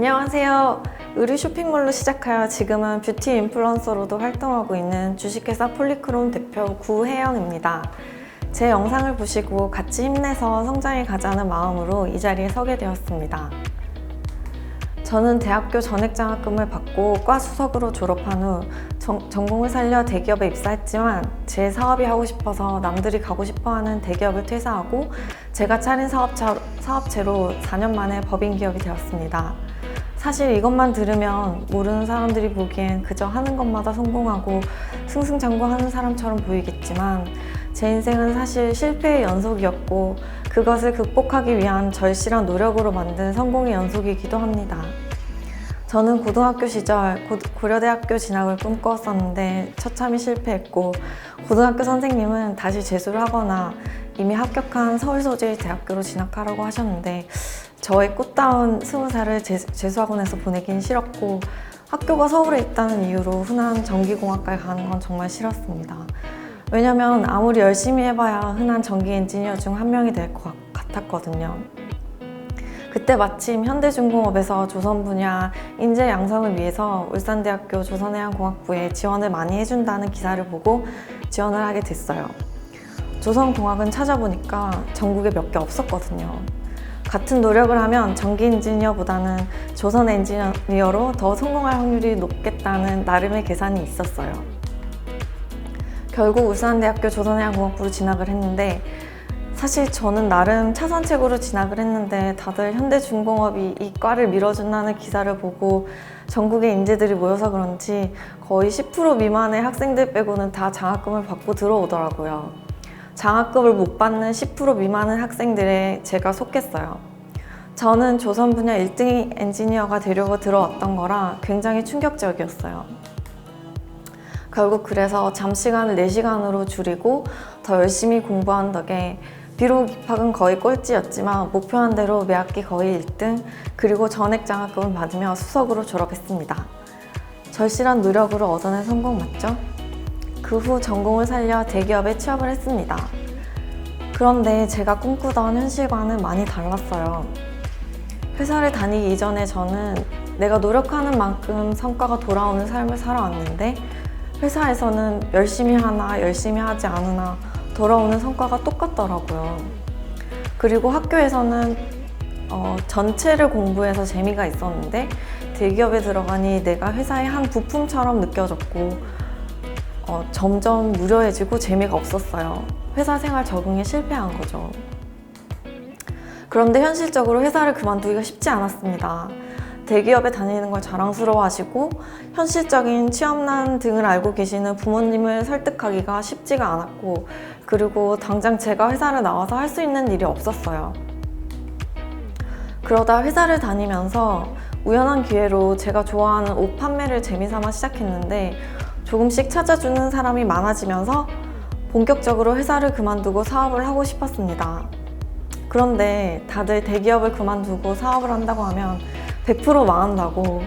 안녕하세요. 의류 쇼핑몰로 시작하여 지금은 뷰티 인플루언서로도 활동하고 있는 주식회사 폴리크롬 대표 구혜영입니다. 제 영상을 보시고 같이 힘내서 성장해 가자는 마음으로 이 자리에 서게 되었습니다. 저는 대학교 전액장학금을 받고 과 수석으로 졸업한 후 전, 전공을 살려 대기업에 입사했지만 제 사업이 하고 싶어서 남들이 가고 싶어하는 대기업을 퇴사하고 제가 차린 사업차, 사업체로 4년 만에 법인 기업이 되었습니다. 사실 이것만 들으면 모르는 사람들이 보기엔 그저 하는 것마다 성공하고 승승장구하는 사람처럼 보이겠지만 제 인생은 사실 실패의 연속이었고 그것을 극복하기 위한 절실한 노력으로 만든 성공의 연속이기도 합니다. 저는 고등학교 시절 고, 고려대학교 진학을 꿈꾸었었는데 처참히 실패했고 고등학교 선생님은 다시 재수를 하거나 이미 합격한 서울 소재의 대학교로 진학하라고 하셨는데 저의 꽃다운 스무 살을 재- 재수학원에서 보내긴 싫었고 학교가 서울에 있다는 이유로 흔한 전기공학과에 가는 건 정말 싫었습니다. 왜냐면 아무리 열심히 해봐야 흔한 전기 엔지니어 중 한 명이 될 것 같았거든요. 그때 마침 현대중공업에서 조선 분야 인재 양성을 위해서 울산대학교 조선해양공학부에 지원을 많이 해준다는 기사를 보고 지원을 하게 됐어요. 조선공학은 찾아보니까 전국에 몇 개 없었거든요. 같은 노력을 하면 전기 엔지니어보다는 조선 엔지니어로 더 성공할 확률이 높겠다는 나름의 계산이 있었어요. 결국 울산대학교 조선해양공학부로 진학을 했는데 사실 저는 나름 차선책으로 진학을 했는데 다들 현대중공업이 이 과를 밀어준다는 기사를 보고 전국의 인재들이 모여서 그런지 거의 10% 미만의 학생들 빼고는 다 장학금을 받고 들어오더라고요. 장학금을 못 받는 10% 미만의 학생들에 제가 속했어요. 저는 조선 분야 1등 엔지니어가 되려고 들어왔던 거라 굉장히 충격적이었어요. 결국 그래서 잠시간을 4시간으로 줄이고 더 열심히 공부한 덕에 비록 입학은 거의 꼴찌였지만 목표한 대로 매학기 거의 1등 그리고 전액 장학금을 받으며 수석으로 졸업했습니다. 절실한 노력으로 얻어낸 성공 맞죠? 그 후 전공을 살려 대기업에 취업을 했습니다. 그런데 제가 꿈꾸던 현실과는 많이 달랐어요. 회사를 다니기 이전에 저는 내가 노력하는 만큼 성과가 돌아오는 삶을 살아왔는데 회사에서는 열심히 하나 열심히 하지 않으나 돌아오는 성과가 똑같더라고요. 그리고 학교에서는 어, 전체를 공부해서 재미가 있었는데 대기업에 들어가니 내가 회사의 한 부품처럼 느껴졌고 어, 점점 무료해지고 재미가 없었어요. 회사 생활 적응에 실패한 거죠. 그런데 현실적으로 회사를 그만두기가 쉽지 않았습니다. 대기업에 다니는 걸 자랑스러워하시고 현실적인 취업난 등을 알고 계시는 부모님을 설득하기가 쉽지가 않았고 그리고 당장 제가 회사를 나와서 할 수 있는 일이 없었어요. 그러다 회사를 다니면서 우연한 기회로 제가 좋아하는 옷 판매를 재미삼아 시작했는데 조금씩 찾아주는 사람이 많아지면서 본격적으로 회사를 그만두고 사업을 하고 싶었습니다. 그런데 다들 대기업을 그만두고 사업을 한다고 하면 100% 망한다고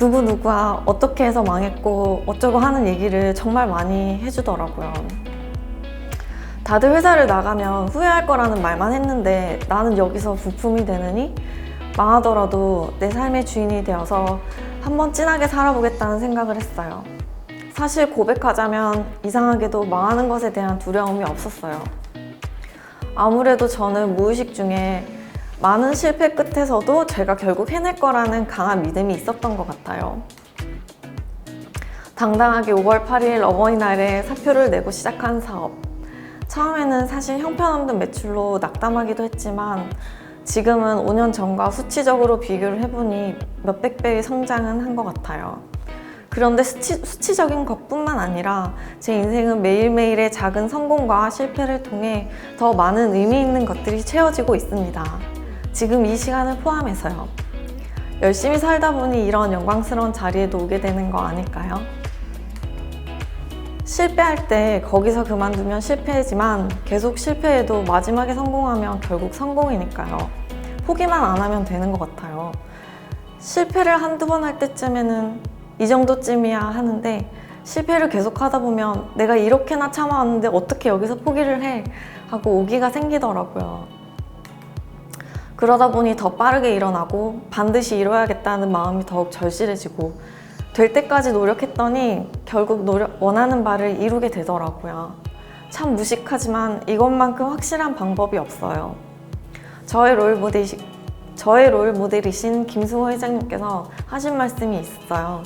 누구누구가 어떻게 해서 망했고 어쩌고 하는 얘기를 정말 많이 해주더라고요. 다들 회사를 나가면 후회할 거라는 말만 했는데 나는 여기서 부품이 되느니 망하더라도 내 삶의 주인이 되어서 한번 진하게 살아보겠다는 생각을 했어요. 사실 고백하자면 이상하게도 망하는 것에 대한 두려움이 없었어요. 아무래도 저는 무의식 중에 많은 실패 끝에서도 제가 결국 해낼 거라는 강한 믿음이 있었던 것 같아요. 당당하게 5월 8일 어버이날에 사표를 내고 시작한 사업. 처음에는 사실 형편없는 매출로 낙담하기도 했지만 지금은 5년 전과 수치적으로 비교를 해보니 몇백 배의 성장은 한 것 같아요. 그런데 수치, 수치적인 것뿐만 아니라 제 인생은 매일매일의 작은 성공과 실패를 통해 더 많은 의미 있는 것들이 채워지고 있습니다. 지금 이 시간을 포함해서요. 열심히 살다 보니 이런 영광스러운 자리에도 오게 되는 거 아닐까요? 실패할 때 거기서 그만두면 실패지만 계속 실패해도 마지막에 성공하면 결국 성공이니까요. 포기만 안 하면 되는 것 같아요. 실패를 한두 번 할 때쯤에는 이 정도쯤이야 하는데 실패를 계속 하다 보면 내가 이렇게나 참아왔는데 어떻게 여기서 포기를 해? 하고 오기가 생기더라고요. 그러다 보니 더 빠르게 일어나고 반드시 이뤄야겠다는 마음이 더욱 절실해지고 될 때까지 노력했더니 결국 노력, 원하는 바를 이루게 되더라고요. 참 무식하지만 이것만큼 확실한 방법이 없어요. 저의 롤 모델이, 저의 롤 모델이신 김승호 회장님께서 하신 말씀이 있어요.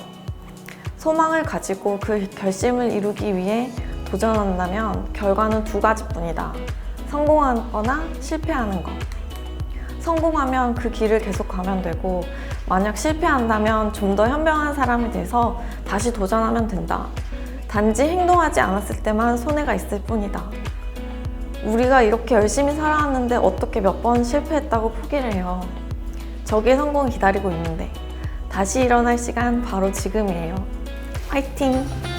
소망을 가지고 그 결심을 이루기 위해 도전한다면 결과는 두 가지뿐이다. 성공하거나 실패하는 것. 성공하면 그 길을 계속 가면 되고, 만약 실패한다면 좀 더 현명한 사람이 돼서 다시 도전하면 된다. 단지 행동하지 않았을 때만 손해가 있을 뿐이다. 우리가 이렇게 열심히 살아왔는데 어떻게 몇 번 실패했다고 포기를 해요. 저기에 성공이 기다리고 있는데 다시 일어날 시간 바로 지금이에요. 화이팅!